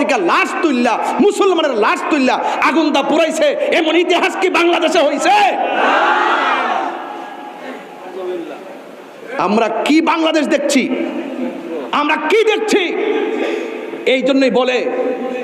থেকে লাশ তুললা মুসলমানের লাশ তুললা আগুন দা পুরাইছে, এমন ইতিহাস কি বাংলাদেশে হয়েছে আমরা কি বাংলাদেশ দেখছি? আমরা কি দেখছি? এই জন্যই বলে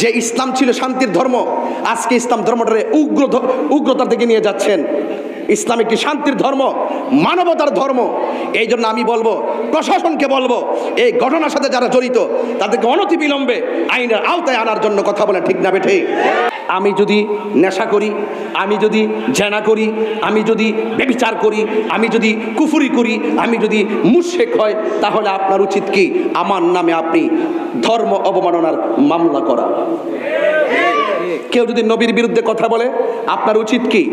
যে ইসলাম ছিল শান্তির ধর্ম, আজকে ইসলাম ধর্মটারে উগ্র উগ্রতার দিকে নিয়ে যাচ্ছেন। ইসলাম একটি শান্তির ধর্ম, মানবতার ধর্ম। এই জন্য আমি বলব, প্রশাসনকে বলব, এই ঘটনার সাথে যারা জড়িত, তাদেরকে অনতি বিলম্বে আইনের আওতায় আনার জন্য কথা বলে ঠিক না বেঠে। আমি যদি নেশা করি, আমি যদি জেনা করি, আমি যদি বেবিচার করি, আমি যদি কুফুরি করি, আমি যদি মুশেক হয় তাহলে আপনার উচিত কি? আমার নামে আপনি ধর্ম অবমাননার মামলা করা। কেউ যদি নবীর বিরুদ্ধে কথা বলে, আপনার উচিত কি?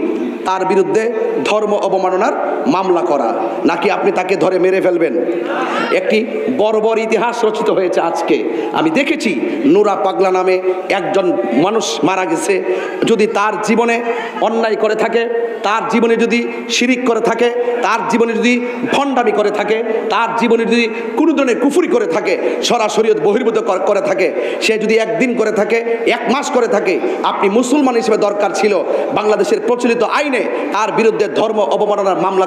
তার বিরুদ্ধে ধর্ম অবমাননার মামলা করা, নাকি আপনি তাকে ধরে মেরে ফেলবেন? একটি বড় ইতিহাস রচিত হয়েছে আজকে। আমি দেখেছি, নুরা পাগলা নামে একজন মানুষ মারা গেছে। যদি তার জীবনে অন্যায় করে থাকে, তার জীবনে যদি শিরিক করে থাকে, তার জীবনে যদি ভণ্ডামি করে থাকে, তার জীবনে যদি কোনো ধরনের কুফুরি করে থাকে, সরাসরি বহির্ভূত করে থাকে, সে যদি একদিন করে থাকে, এক মাস করে থাকে, আপনি মুসলমান হিসেবে দরকার ছিল বাংলাদেশের প্রচলিত আইনে তার বিরুদ্ধে ধর্ম অবমাননার মামলা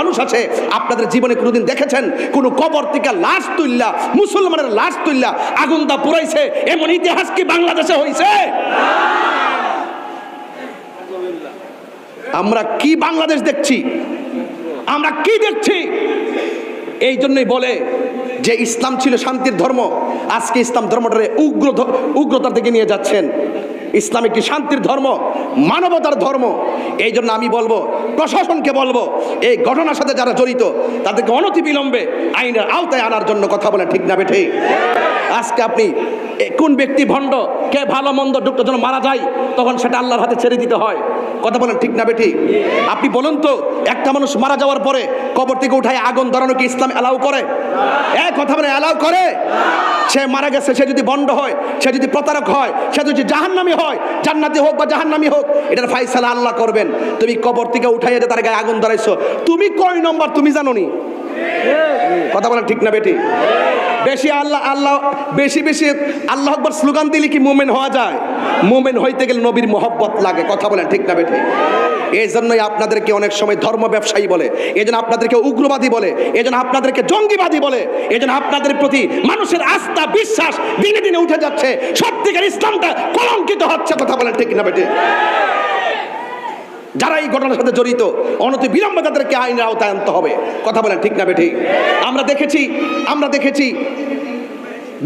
মানুষ আছে, আপনাদের জীবনে কোনোদিন দেখেছেন? কোনো কবর থেকে লাশ তুললা মুসলমানের লাশ তুললা আগুন দা পুরাইছে এমন ইতিহাস কি বাংলাদেশে হয়েছে আমরা কি বাংলাদেশ দেখছি? আমরা কি দেখছি? এই জন্যই বলে যে ইসলাম ছিল শান্তির ধর্ম, আজকে ইসলাম ধর্মটারে উগ্র উগ্রতার দিকে নিয়ে যাচ্ছেন। ইসলাম একটি শান্তির ধর্ম মানবতার ধর্ম। এই জন্য আমি বলব প্রশাসনকে বলব এই ঘটনার সাথে যারা জড়িত তাদেরকে অনতি বিলম্বে আইনের আওতায় আনার জন্য কথা বলে ঠিক না বেঠে আজকে আপনি এ, কোন ব্যক্তি ভণ্ড কে ভালো মন্দ দুটো জন মারা যায় তখন সেটা আল্লাহর হাতে ছেড়ে দিতে হয়। কথা বলেন ঠিক না বেঠি আপনি বলুন তো একটা মানুষ মারা যাওয়ার পরে কবর থেকে উঠায় আগুন ধরানো কি ইসলাম অ্যালাউ করে? এক কথা বলে অ্যালাউ করে? সে মারা গেছে সে যদি বন্ড হয় সে যদি প্রতারক হয় সে যদি জাহান্নামি হয়, জান্নাতি হোক বা জাহান্নামি হোক, এটার ফাইসালা আল্লাহ করবেন। তুমি কবর থেকে উঠাইয়া তার গায়ে আগুন ধরাইছো। তুমি কয় নম্বর তুমি জানো নি কথা বলেন ঠিক না বেটি? বেশি আল্লাহ আল্লাহ, বেশি বেশি আল্লাহ আকবর স্লোগান দিলে কি মোমেন হওয়া যায়? মোমেন হইতে গেলে নবীর মহব্বত লাগে, কথা বলেন ঠিক না বেটি? এই জন্যই আপনাদেরকে অনেক সময় ধর্ম ব্যবসায়ী বলে এই জন্য আপনাদেরকে উগ্রবাদী বলে এই জন্য আপনাদেরকে জঙ্গিবাদী বলে এই জন্য আপনাদের প্রতি মানুষের আস্থা, বিশ্বাস দিনে দিনে উঠে যাচ্ছে। সত্যিকার ইসলামটা কলঙ্কিত হচ্ছে, কথা বলেন ঠিক না বেটি? যারা এই ঘটনার সাথে জড়িত, অনতি বিলম্বে তাদেরকে আইনের আওতায় আনতে হবে। কথা বলেন ঠিক না বেঠি? আমরা দেখেছি আমরা দেখেছি,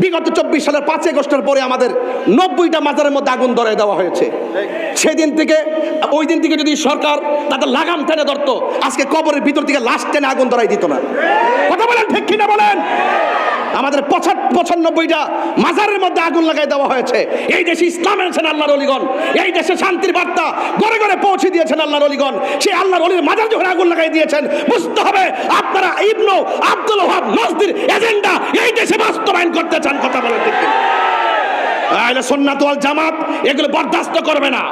বিগত চব্বিশ সালের পাঁচই আগস্টের পরে আমাদের নব্বইটা মাজারের মধ্যে আগুন ধরে দেওয়া হয়েছে। সেদিন থেকে, ওই দিন থেকে যদি সরকার তাদের লাগাম টেনে ধরতো, আজকে কবরের ভিতর থেকে লাশ টেনে আগুন ধরাই দিত না। কথা বলেন ঠিক কিনা বলেন? আমাদের পঁচানব্বইটা মাজারের মধ্যে আগুন লাগাই দেওয়া হয়েছে। এই দেশে ইসলাম এনেছেন আল্লাহর অলিগণ। এই দেশে শান্তির বার্তা ঘরে ঘরে পৌঁছে দিয়েছেন আল্লাহর অলিগণ। সেই আল্লাহর অলির মাজার যখন আগুন লাগাই দিয়েছেন, বুঝতে হবে আপনারা ইবনু আব্দুল ওহাব নজদির এজেন্ডা এই দেশে বাস্তবায়ন করতে চান, কথা বলে ঠিক কিনা? আহলে সন্ন্যাত জামাত এগুলো বরদাস্ত করবে না।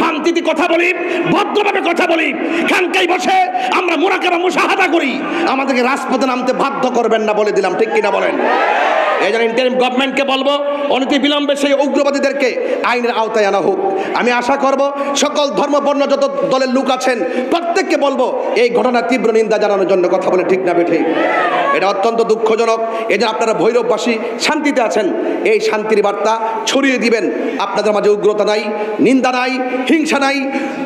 শান্তিতে কথা বলি, ভদ্রভাবে কথা বলি, খানকাই বসে আমরা মোরাকেরা মুশাহাদা করি। আমাদেরকে রাজপথে নামতে বাধ্য করবেন না বলে দিলাম, ঠিক কিনা বলেন? এই ইন্টারিম গভর্নমেন্টকে বলব অনতি বিলম্বে সেই উগ্রবাদীদেরকে আইনের আওতায় আনা হোক। আমি আশা করব সকল ধর্মবর্ণ যত দলের লোক আছেন, প্রত্যেককে বলব, এই ঘটনার তীব্র নিন্দা জানানোর জন্য কথা বলে ঠিক না বেঠে। এটা অত্যন্ত দুঃখজনক। এই আপনারা ভৈরববাসী শান্তিতে আছেন। এই শান্তির বার্তা ছড়িয়ে দিবেন। আপনাদের মাঝে উগ্রতা নাই, নিন্দা নাই, হিংসা নাই,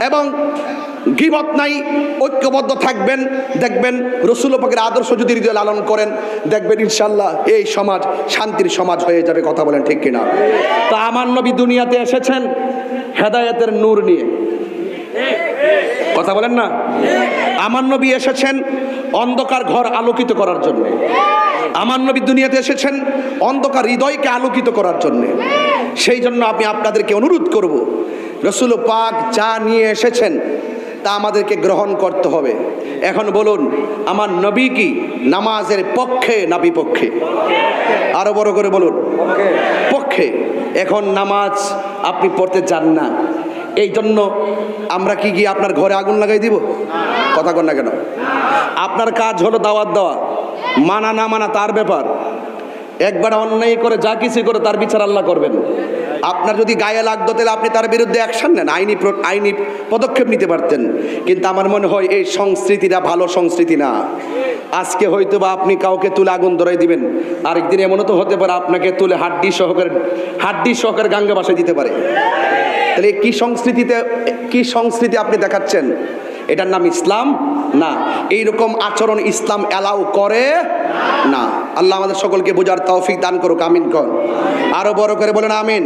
এবং গিবত নাই, ঐক্যবদ্ধ থাকবেন, দেখবেন রসুল পাকের আদর্শ যদি হৃদয় লালন করেন, দেখবেন ইনশাল্লাহ এই সমাজ শান্তির সমাজ হয়ে যাবে, কথা বলেন ঠিক কিনা? তা আমার নবী দুনিয়াতে এসেছেন হেদায়েতের নূর নিয়ে। কথা বলেন না? আমার নবী এসেছেন অন্ধকার ঘর আলোকিত করার জন্য। আমার নবী দুনিয়াতে এসেছেন অন্ধকার হৃদয়কে আলোকিত করার জন্য। সেই জন্য আমি আপনাদেরকে অনুরোধ করব, রসুল পাক যা নিয়ে এসেছেন তা আমাদেরকে গ্রহণ করতে হবে। এখন বলুন, আমার নবী কি নামাজের পক্ষে না বিপক্ষে? আরও বড় করে বলুন। পক্ষে। এখন নামাজ আপনি পড়তে চান না। এই জন্য আমরা কি গিয়ে আপনার ঘরে আগুন লাগাই দিব? কথা কন না কেন? আপনার কাজ হলো দাওয়াত দেওয়া। মানা না মানা তার ব্যাপার। একবার অন্যায় করে যা কিছু করে তার বিচার আল্লাহ করবেন। আপনার যদি গায়ে লাগতো, তাহলে আপনি তার বিরুদ্ধে অ্যাকশন নেন, আইনি আইনি পদক্ষেপ নিতে পারতেন। কিন্তু আমার মনে হয় এই সংস্কৃতিটা ভালো সংস্কৃতি না। আজকে হয়তো বা আপনি কাউকে তুলে আগুন ধরাই দিবেন। আরেকদিন এমনও তো হতে পারে আপনাকে তুলে হাড্ডি সহকারে হাড্ডি সহকারে গাঙ্গা বাসায় দিতে পারে। তাহলে কি সংস্কৃতিতে, কি সংস্কৃতি আপনি দেখাচ্ছেন? এটার নাম ইসলাম? না। এইরকম আচরণ ইসলাম অ্যালাউ করে না। আল্লাহ আমাদের সকলকে বোঝার তৌফিক দান করুক, আমিন কর। আরও বড় করে বলেন, আমিন।